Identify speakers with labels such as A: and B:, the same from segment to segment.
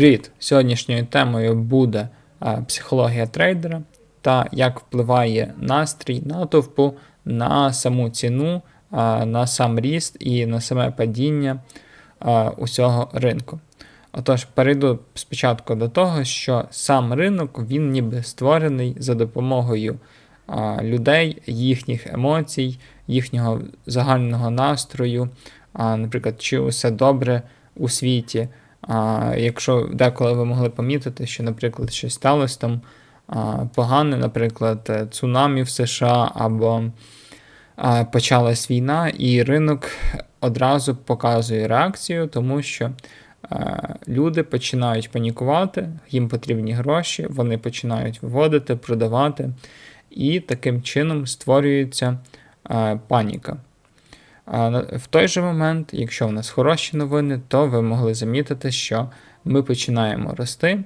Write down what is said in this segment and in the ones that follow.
A: Привіт! Сьогоднішньою темою буде е, психологія трейдера та як впливає настрій натовпу на саму ціну, е, на сам ріст і на саме падіння е, усього ринку. Отож, перейду спочатку до того, що сам ринок він ніби створений за допомогою людей, їхніх емоцій, їхнього загального настрою, наприклад, чи усе добре у світі. А якщо деколи ви могли помітити, що, наприклад, щось сталося там погане, наприклад, е, цунамі в США або почалась війна, і ринок одразу показує реакцію, тому що а, люди починають панікувати, їм потрібні гроші, вони починають виводити, продавати, і таким чином створюється а. В той же момент, якщо у нас хороші новини, то ви могли замітити, що ми починаємо рости,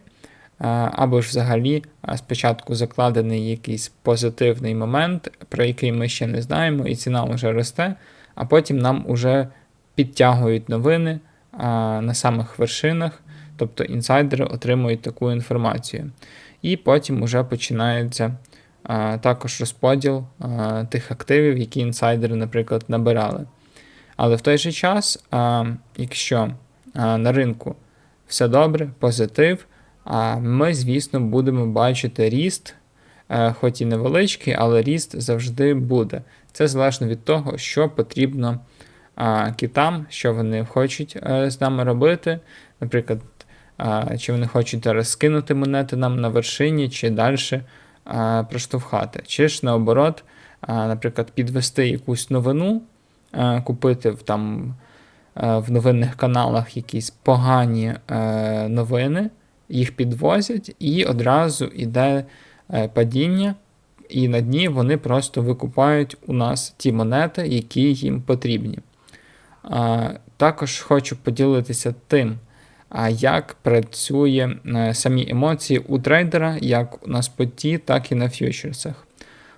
A: або ж взагалі спочатку закладений якийсь позитивний момент, про який ми ще не знаємо, і ціна вже росте, а потім нам вже підтягують новини на самих вершинах, тобто інсайдери отримують таку інформацію. І потім вже починається також розподіл тих активів, які інсайдери, наприклад, набирали. Але в той же час, якщо на ринку все добре, позитив, ми, звісно, будемо бачити ріст, е, хоч і невеличкий, але ріст завжди буде. Це залежно від того, що потрібно китам, що вони хочуть е, з нами робити. Наприклад, чи вони хочуть розкинути монети нам на вершині, чи далі проштовхати. Чи ж наоборот, наприклад, підвести якусь новину, купити в там в новинних каналах якісь погані е, новини, їх підвозять, і одразу йде е, падіння, і на дні вони просто викупають у нас ті монети, які їм потрібні. Також хочу поділитися тим, як працює е, самі емоції у трейдера, як на споті, так і на фьючерсах.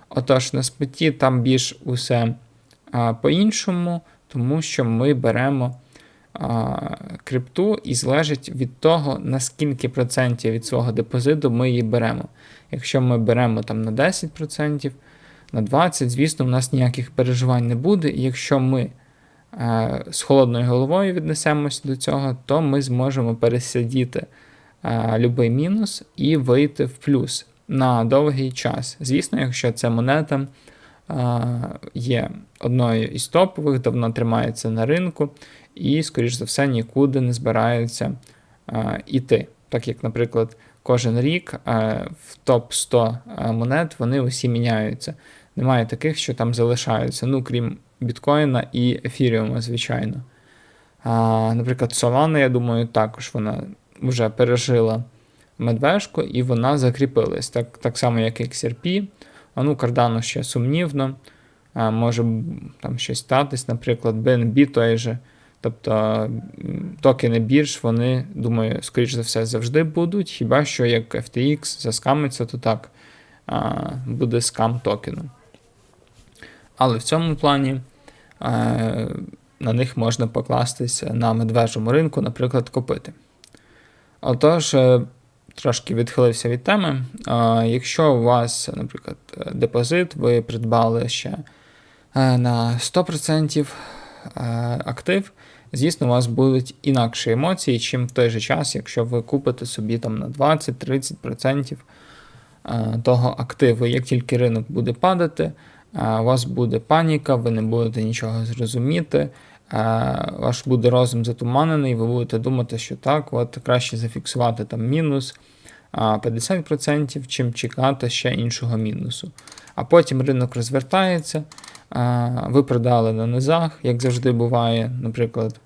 A: Отож, на споті там більш усе по-іншому, тому що ми беремо крипту і залежить від того, наскільки процентів від свого депозиту ми її беремо. Якщо ми беремо там на 10%, на 20%, звісно, у нас ніяких переживань не буде. Якщо ми е, з холодною головою віднесемося до цього, то ми зможемо пересидіти е, будь-який мінус і вийти в плюс на довгий час. Звісно, якщо ця монета є одною із топових, давно тримається на ринку, і, скоріш за все, нікуди не збирається іти. Так як, наприклад, кожен рік в топ-100 монет вони усі міняються. Немає таких, що там залишаються, ну крім біткоїна і ефіріума, звичайно. А, Наприклад, Solana, я думаю, також вона вже пережила медвежку і вона закріпилась. Так так само, як XRP. А ну, Cardano ще сумнівно. А, Може там щось статись, наприклад, BNB той же. Тобто токени бірж, вони, думаю, скоріш за все, завжди будуть. Хіба що як FTX заскамиться, то так а, буде скам токену. Але в цьому плані а, на них можна покластися на медвежому ринку, наприклад, купити. Отож, е, трошки відхилився від теми. А, Якщо у вас, наприклад, депозит, ви придбали ще е, на 100% е, актив, звісно, у вас будуть інакші емоції, чим в той же час, якщо ви купите собі там на 20-30% е, того активу. Як тільки ринок буде падати, у вас буде паніка, ви не будете нічого зрозуміти. Ваш буде розум затуманений, ви будете думати, що так, от краще зафіксувати там мінус 50%, чим чекати ще іншого мінусу. А потім ринок розвертається, ви продали на низах, як завжди буває. Наприклад,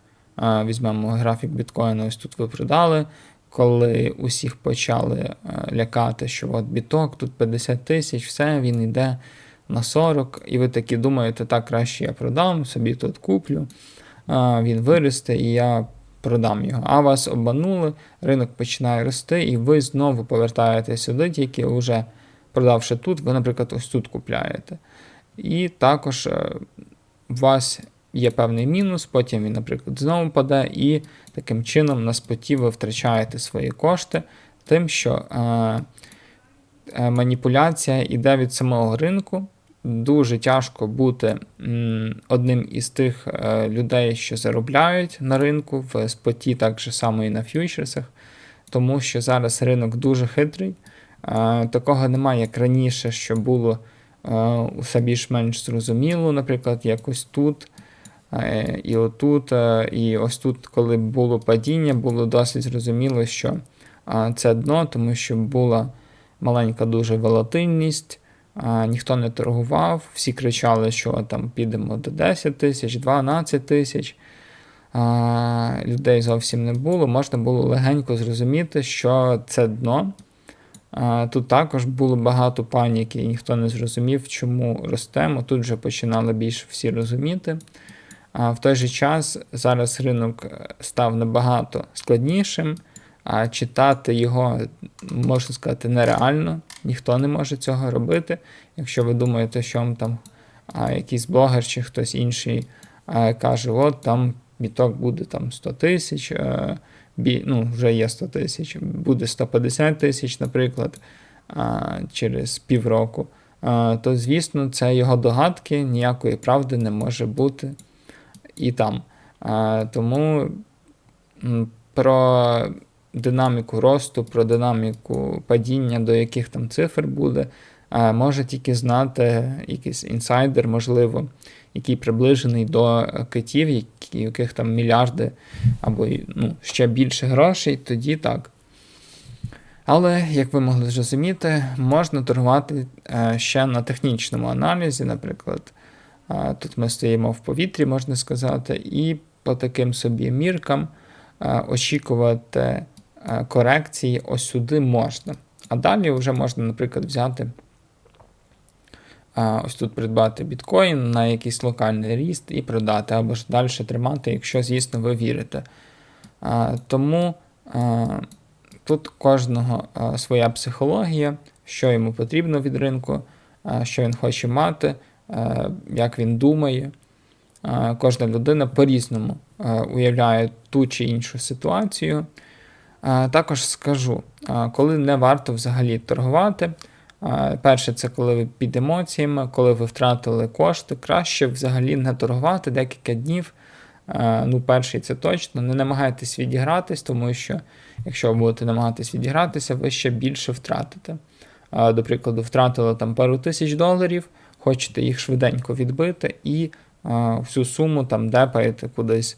A: візьмемо графік біткоїна, ось тут ви продали. Коли усіх почали лякати, що от біток, тут 50 тисяч, все, він йде на 40, і ви такі думаєте, так краще я продам, собі тут куплю, він виросте, і я продам його. А вас обманули, ринок починає рости, і ви знову повертаєтесь сюди, тільки вже продавши тут, ви, наприклад, ось тут купляєте. І також е, у вас є певний мінус, потім він, наприклад, знову паде, і таким чином на споті ви втрачаєте свої кошти, тим, що е, е, маніпуляція йде від самого ринку. Дуже тяжко бути одним із тих е, людей, що заробляють на ринку в споті, так же само і на фьючерсах, тому що зараз ринок дуже хитрий. Е, такого немає, як раніше, що було е, усе більш-менш зрозуміло, наприклад, якось тут. Е, І отут, е, і ось тут, коли було падіння, було досить зрозуміло, що е, це дно, тому що була маленька дуже волатильність, е, ніхто не торгував, всі кричали, що там підемо до 10 тисяч, 12 тисяч. Людей зовсім не було. Можна було легенько зрозуміти, що це дно. Тут також було багато паніки, і ніхто не зрозумів, чому ростемо. Тут вже починали більше всі розуміти. В той же час зараз ринок е, став набагато складнішим, а читати його, можна сказати, нереально. Ніхто не може цього робити. Якщо ви думаєте, що вам там а, якийсь блогер чи хтось інший а, каже, от там біток буде там 100 тисяч, бі, ну, вже є 100 тисяч, буде 150 тисяч, наприклад, а, через півроку, а, то звісно, це його догадки, ніякої правди не може бути і там. А, Тому про динаміку росту, про динаміку падіння, до яких там цифр буде, може тільки знати якийсь інсайдер, можливо, який приближений до китів, яких там мільярди або ну, ще більше грошей, тоді так. Але, як ви могли зрозуміти, можна торгувати е, ще на технічному аналізі, наприклад. Тут ми стоїмо в повітрі, можна сказати, і по таким собі міркам очікувати а, корекції ось сюди можна. А далі вже можна, наприклад, взяти ось тут придбати біткоін на якийсь локальний ріст і продати, або ж далі тримати, якщо, звісно, ви вірите. Тому тут кожного своя психологія, що йому потрібно від ринку, що він хоче мати. Е, як він думає. Е, кожна людина по-різному е, уявляє ту чи іншу ситуацію. Також скажу, коли не варто взагалі торгувати. Перше, це коли ви під емоціями, коли ви втратили кошти, краще взагалі не торгувати декілька днів. Ну, перший це точно. Не намагайтесь відігратись, тому що якщо ви будете намагатись відігратися, ви ще більше втратите. До прикладу, втратили там пару тисяч доларів хочете їх швиденько відбити і всю суму там депаєте кудись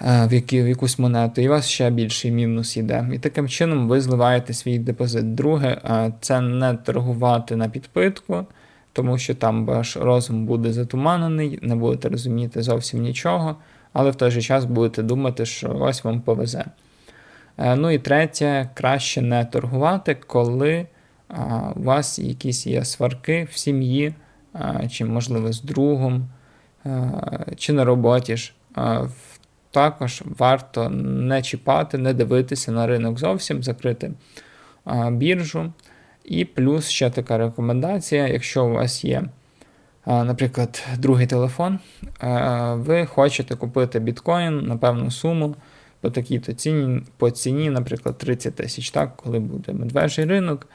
A: в, якусь монету, і у вас ще більший мінус йде. І таким чином ви зливаєте свій депозит. Друге, це не торгувати на підпитку, тому що там ваш розум буде затуманений, не будете розуміти зовсім нічого, але в той же час будете думати, що ось вам повезе. Е, ну і третє, краще не торгувати, коли у вас якісь є сварки в сім'ї, чи, можливо, з другом, чи на роботі ж. Також варто не чіпати, не дивитися на ринок зовсім, закрити біржу. І плюс ще така рекомендація: якщо у вас є, наприклад, другий телефон, ви хочете купити біткоін на певну суму по такій-то ціні, по ціні, наприклад, 30 тисяч, так, коли буде медвежий ринок.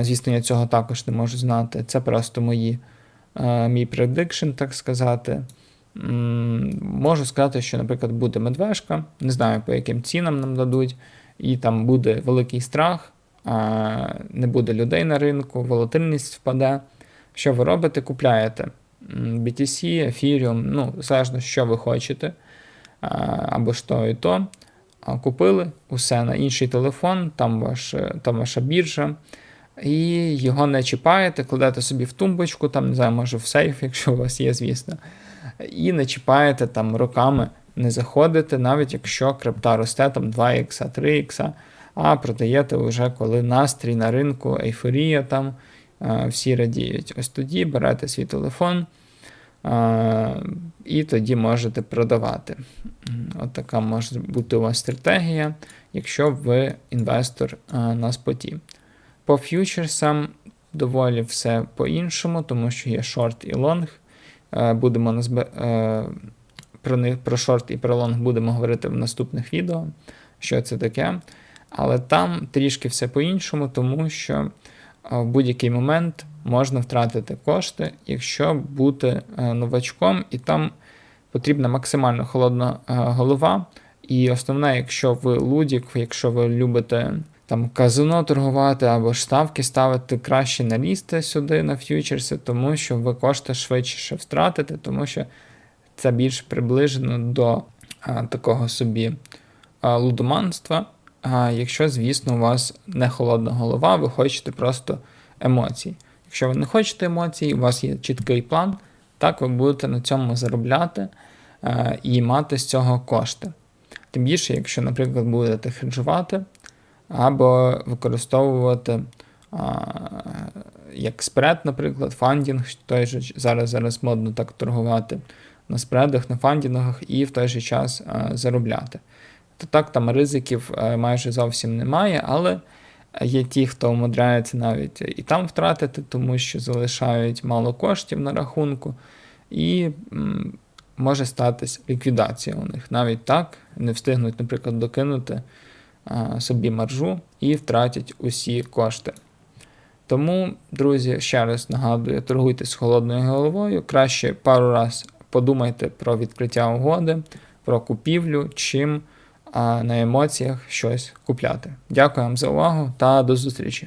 A: Звісно, я цього також не можу знати. Це просто мої, мій предикшн, так сказати. Можу сказати, що, наприклад, буде медвежка, не знаю, по яким цінам нам дадуть, і там буде великий страх, не буде людей на ринку, волатильність впаде. Що ви робите? Купляєте BTC, Ethereum, ну, залежно, що ви хочете, або ж то і то. Купили усе на інший телефон, там, ваш, там ваша біржа і його не чіпаєте, кладете собі в тумбочку, там, не знаю, може в сейф, якщо у вас є, звісно. І не чіпаєте там роками, не заходите, навіть якщо крипта росте там 2 х 3 х а продаєте вже коли настрій на ринку, ейфорія там, всі радіють. Ось тоді берете свій телефон. І тоді можете продавати. От така може бути у вас стратегія, якщо ви інвестор на споті. По фьючерсам доволі все по-іншому, тому що є шорт і лонг. Е, будемо назбе... е, про, них, про шорт і про лонг будемо говорити в наступних відео, що це таке. Але там трішки все по-іншому, тому що е, в будь-який момент можна втратити кошти, якщо бути новачком, і там потрібна максимально холодна голова. І основне, якщо ви лудік, якщо ви любите там казино торгувати або ж ставки ставити, краще не лізти сюди на ф'ючерси, тому що ви кошти швидше втратите, тому що це більш приближено до а, такого собі а, лудоманства. А якщо, звісно, у вас не холодна голова, ви хочете просто емоцій. Якщо ви не хочете емоцій, у вас є чіткий план, так ви будете на цьому заробляти е, і мати з цього кошти. Тим більше, якщо, наприклад, будете хеджувати або використовувати а, як спред, наприклад, фандінг, той же зараз, зараз модно так торгувати на спредах, на фандінгах і в той же час а, заробляти. То так там ризиків е, майже зовсім немає, але є ті, хто умудряється навіть і там втратити, тому що залишають мало коштів на рахунку, і може статись ліквідація у них. Навіть так не встигнуть, наприклад, докинути собі маржу і втратять усі кошти. Тому, друзі, ще раз нагадую, торгуйте з холодною головою. Краще пару раз подумайте про відкриття угоди, про купівлю, чим на емоціях щось купляти. Дякую вам за увагу та до зустрічі!